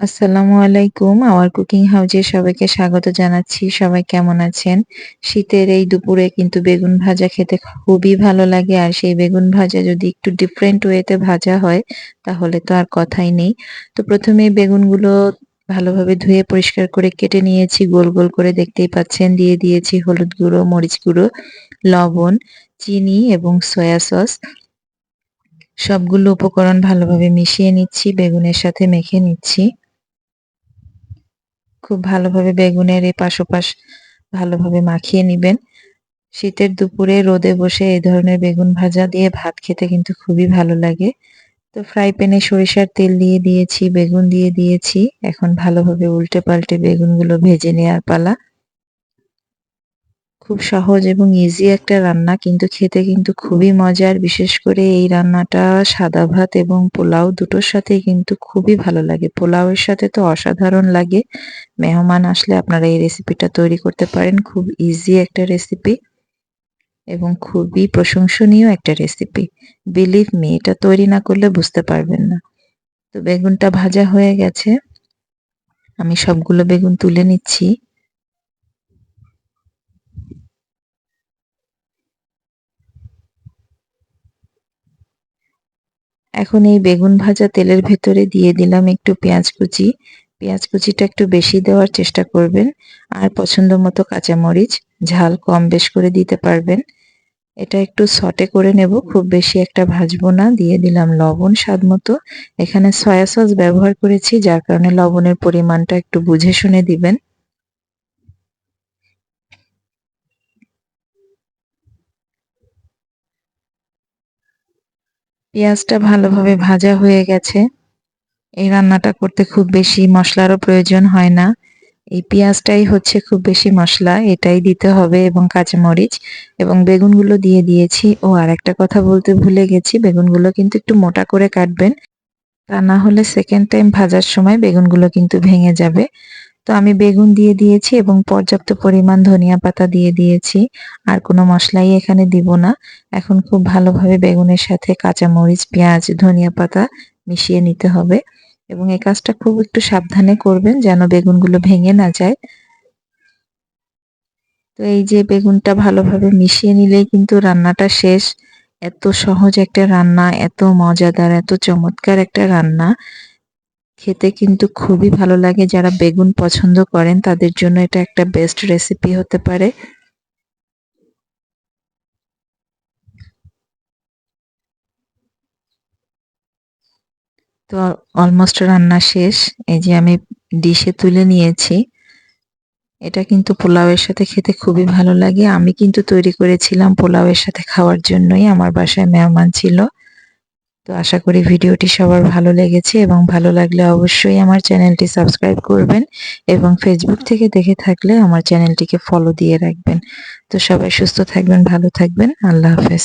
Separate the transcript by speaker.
Speaker 1: আসসালামু আলাইকুম। আমার কুকিং হাউজে সবাইকে স্বাগত জানাচ্ছি। সবাই কেমন আছেন? শীতের এই দুপুরে কিন্তু বেগুন ভাজা খেতে খুবই ভালো লাগে। আর সেই বেগুন ভাজা যদি একটু ডিফারেন্ট ওয়েতে ভাজা হয়, তাহলে তো আর কথাই নেই। তো প্রথমে বেগুনগুলো ভালোভাবে ধুয়ে পরিষ্কার করে কেটে নিয়েছি। গোল গোল করে দেখতেই পাচ্ছেন, দিয়ে দিয়েছি হলুদ গুঁড়ো, মরিচ গুঁড়ো, লবণ, চিনি এবং সয়া সস। সবগুলো উপকরণ ভালোভাবে মিশিয়ে নিচ্ছি, বেগুনের সাথে মেখে নিচ্ছি। খুব ভালোভাবে বেগুনের এই পাশোপাশ ভালোভাবে মাখিয়ে নিবেন। শীতের দুপুরে রোদে বসে এই ধরনের বেগুন ভাজা দিয়ে ভাত খেতে কিন্তু খুবই ভালো লাগে। তো ফ্রাই প্যানে সরিষার তেল দিয়ে দিয়েছি, বেগুন দিয়ে দিয়েছি। এখন ভালোভাবে উল্টে পাল্টে বেগুনগুলো ভেজে নেওয়ার পালা। খুব সহজ এবং ইজি একটা রান্না, কিন্তু খেতে কিন্তু খুবই মজার। বিশেষ করে এই রান্নাটা সাদা ভাত এবং পোলাও দুটোর সাথে কিন্তু খুবই ভালো লাগে। পোলাওয়ের সাথে তো অসাধারণ লাগে। মেহমান আসলে আপনারা এই রেসিপিটা তৈরি করতে পারেন। খুব ইজি একটা রেসিপি এবং খুবই প্রশংসনীয় একটা রেসিপি বিলিভ মি এটা তৈরি না করলে বুঝতে পারবেন না। তো বেগুনটা ভাজা হয়ে গেছে। আমি সবগুলো বেগুন তুলে নিচ্ছি। এখন এই বেগুন ভাজা তেলের ভেতরে দিয়ে দিলাম একটু পেঁয়াজ কুচি। পেঁয়াজ কুচিটা একটু বেশি দেওয়ার চেষ্টা করবেন। আর পছন্দ মতো কাঁচামরিচ, ঝাল কম বেশ করে দিতে পারবেন। এটা একটু সটে করে নেব, খুব বেশি একটা ভাজবো না। দিয়ে দিলাম লবণ স্বাদ মতো। এখানে সয়া সস ব্যবহার করেছি, যার কারণে লবণের পরিমাণটা একটু বুঝে শুনে দিবেন। পেঁয়াজটা ভালোভাবে ভাজা হয়ে গেছে। এই রান্নাটা করতে খুব বেশি মশলারও প্রয়োজন হয় না। এই পেঁয়াজটাই হচ্ছে খুব বেশি মশলা, এটাই দিতে হবে এবং কাঁচামরিচ এবং বেগুনগুলো দিয়ে দিয়েছি। ও, আর একটা কথা বলতে ভুলে গেছি, বেগুনগুলো কিন্তু একটু মোটা করে কাটবেন। তা না হলে সেকেন্ড টাইম ভাজার সময় বেগুনগুলো কিন্তু ভেঙে যাবে। তো আমি বেগুন দিয়ে দিয়েছি এবং পর্যাপ্ত পরিমাণ ধনিয়া পাতা দিয়ে দিয়েছি। আর কোনো মশলাই এখানে দিব না। এখন খুব ভালোভাবে বেগুনের সাথে কাঁচা মরিচ পেঁয়াজ, ধনিয়া পাতা মিশিয়ে নিতে হবে এবং এই কাজটা খুব একটু সাবধানে করবেন যেন বেগুনগুলো ভেঙে না যায়। তো এই যে বেগুনটা ভালোভাবে মিশিয়ে নিলেই কিন্তু রান্নাটা শেষ। এত সহজ একটা রান্না, এত মজাদার, এত চমৎকার একটা রান্না। খেতে কিন্তু খুবই ভালো লাগে। যারা বেগুন পছন্দ করেন, তাদের জন্য এটা একটা বেস্ট রেসিপি হতে পারে। তো অলমোস্ট রান্না শেষ। এই যে আমি ডিশে তুলে নিয়েছি। এটা কিন্তু পোলাওয়ের সাথে খেতে খুবই ভালো লাগে। আমি কিন্তু তৈরি করেছিলাম পোলাওয়ের সাথে খাওয়ার জন্যই। আমার বাসায় মেহমান ছিল। তো আশা করি ভিডিওটি সবার ভালো লেগেছে এবং ভালো লাগলে অবশ্যই আমার চ্যানেলটি সাবস্ক্রাইব করবেন এবং ফেসবুক থেকে দেখে থাকলে আমার চ্যানেলটিকে ফলো দিয়ে রাখবেন। তো সবাই সুস্থ থাকবেন, ভালো থাকবেন। আল্লাহ হাফেজ।